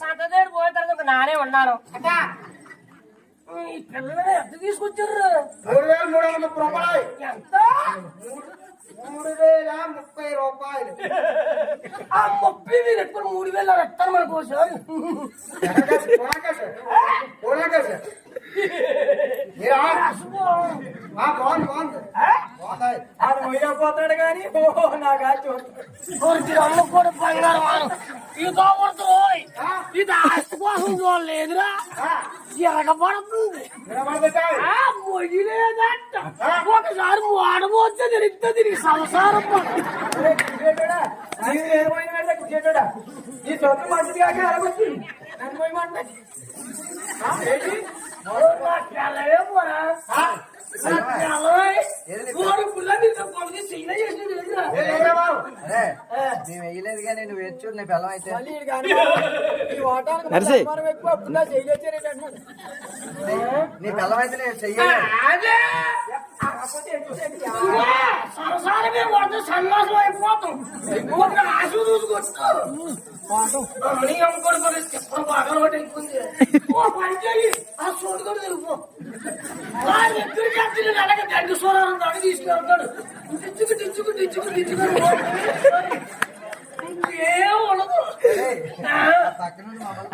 సంతదేడు పోయిన తర్వాత నానే ఉన్నాను ఈ పిల్లలు ఎంత తీసుకొచ్చారు? మూడు వేల మూడు వందల రూపాయలు ఎంత? మూడు వేల ముప్పై రూపాయలు ఆ ముప్పై వేలు ఎప్పుడు మూడు వేలు రెత్తాను మన కోసం పోయిపోతాడు కానీ నాకు అమ్మ కూడా బంగారం వాడు. ఇది తోబడుతుంది ఇది ఆస్తి కోసం చూడలేదురా. ఎరగబడుతుంది మొయ్యలేదంట ఒకసారి వాడబోతే తిరిగితే తిరిగి సంసారం? ఈ సొత్తు మంచిది కాక? నన్ను పోయమంటున్నాడు. ఆ, ఏంటి? నా పిల్లలే పోరా. నా పిల్లలే. వాడు పుల్ల నీతో కొలిగి చిన్న చేసి తెలుసా? ఏ, ఏ బాబు? అరే మేము వేయలేదు నీ బెల్లం అయితే. నర్సి. నీ బెల్లం అయితే నేను ఆ, సంసారమే అయిపోతాం. ఆశ చెప్పడం బాగా ఓ పని సోడు కూడా వాడి దగ్గరికి వచ్చిన అలాగే గంట తీసుకెళ్తాడు. డిచ్చుకు డిచ్చుకు డిచ్చుకు డిచ్చుకు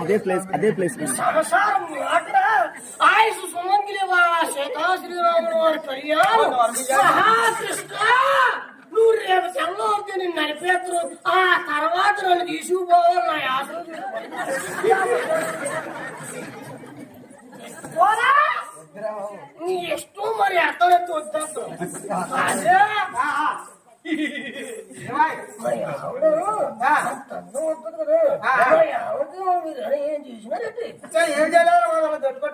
అదే ప్లేస్ అదే ప్లేస్ సంసారం ఆయుష్ సుమంగిలి బాబా సీతా శ్రీరాముడు వారి కళ్యాణం నువ్వు రేపు తెల్లవారితే నిన్ను నడిపేత్తరు. ఆ తర్వాత నన్ను తీసుకుపోవాలి నా ఆశలు నీ ఇష్టం మరి ఎత్తనెత్తి వద్దా అదే ఆ, ఆ. ఏమాయ్? మరి ఆవిడ ఆ, తన్ను ఉంటుంది కదా ఆ. మరి ఆవిడకి మీరు ఏం చేసినారంటే చే, ఏం చేయాలో వాళ్ళు దొట్టుకొట్టుకోండి.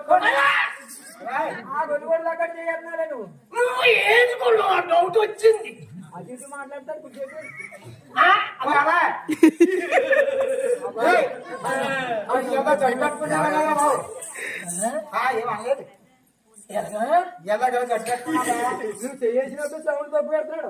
కొడలా! రాయ్. ఆ గొడుగోడు దాకా చేయాలన్నారా నువ్వు? నువ్వు ఏదుకున్నావు ఆ డౌట్ వచ్చింది అటు ఇటు మాట్లాడతారు కుర్చేటోడు. ఆ? అబ్బా, అబ్బా. ఏయ్, అది ఎంత జట్టుకట్టుకున్నావా కదా బాబు? ఆ, ఏం అనలేదు. ఎలాగా? ఎలా కదా జట్టుకట్టుకున్నావా? నువ్వు చేసినప్పుడు సౌండ్ తప్పు పెడతాడు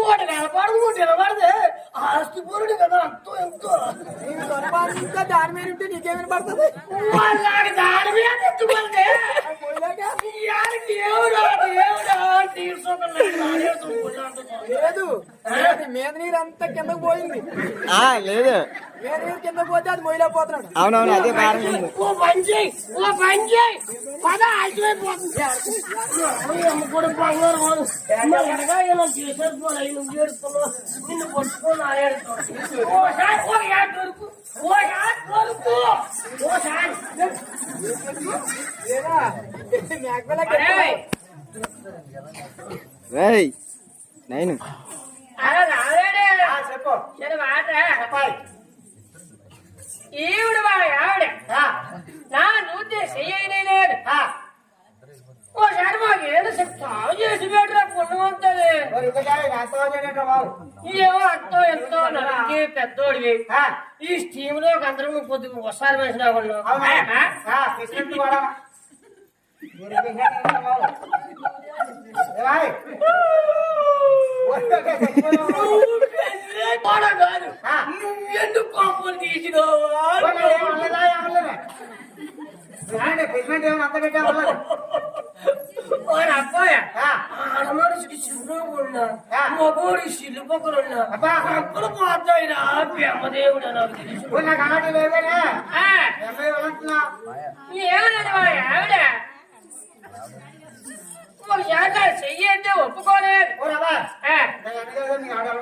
వాడు నిలబడదు నువ్వు నిలబడదే ఆస్తి పూరుడు కదా అంతో ఎంతో. నీకు సంపాదించుకో దాని మీద ఉంటే నీకేమైనా పడుతుంది దాని మీద ఎత్తుకుంటే తీసుకోగలను లేదు. అది మీద నీరు అంతా కిందకు పోయింది. ఆ లేదు. మీద నీరు కిందకు పోతే అది మొయ్యలేకపోతున్నాడు అవునవును అదే కారణం ఉంది. ఓ చేయి. పద ఆగిపోతుంది అమ్ముకోవడం బంగారు వాడు ఎనగా ఇలా చేసేది పోయి నువ్వు ఏడుస్తున్నావు నిన్ను పట్టుకొని ఆడాడుతున్నావు ఓసారి ఓ యాడ్ దొరుకు ఓ యాడ్ దొరుకు ఓసారి లేదా మేకపిల్లకి రేయ్ నైన్. ఈవిడ మా ఆవిడ. ఆ, నా చూస్తే చెయ్యనే లేదు. ఆ, ఓసారి మాకు ఏదో చెప్తావు చేసి పెట్టరా నాతో బాబు? ఏమో అంతో ఎంతో నరికి పెద్దోడివి. ఆ, ఈ స్టీమ్లో అందరం కొద్ది ఒకసారి వేసినా వాళ్ళు. అవునా ఆ, కృష్ణుడు కూడా మీరు పాపలు తీసినావా ఒక్క ఏం అనలేదా, ఏమన్నా అంత పెట్టావు ఆడమనిషికి మగోడి బ్రహ్మదేవుడు నాకు తెలుసు నాకు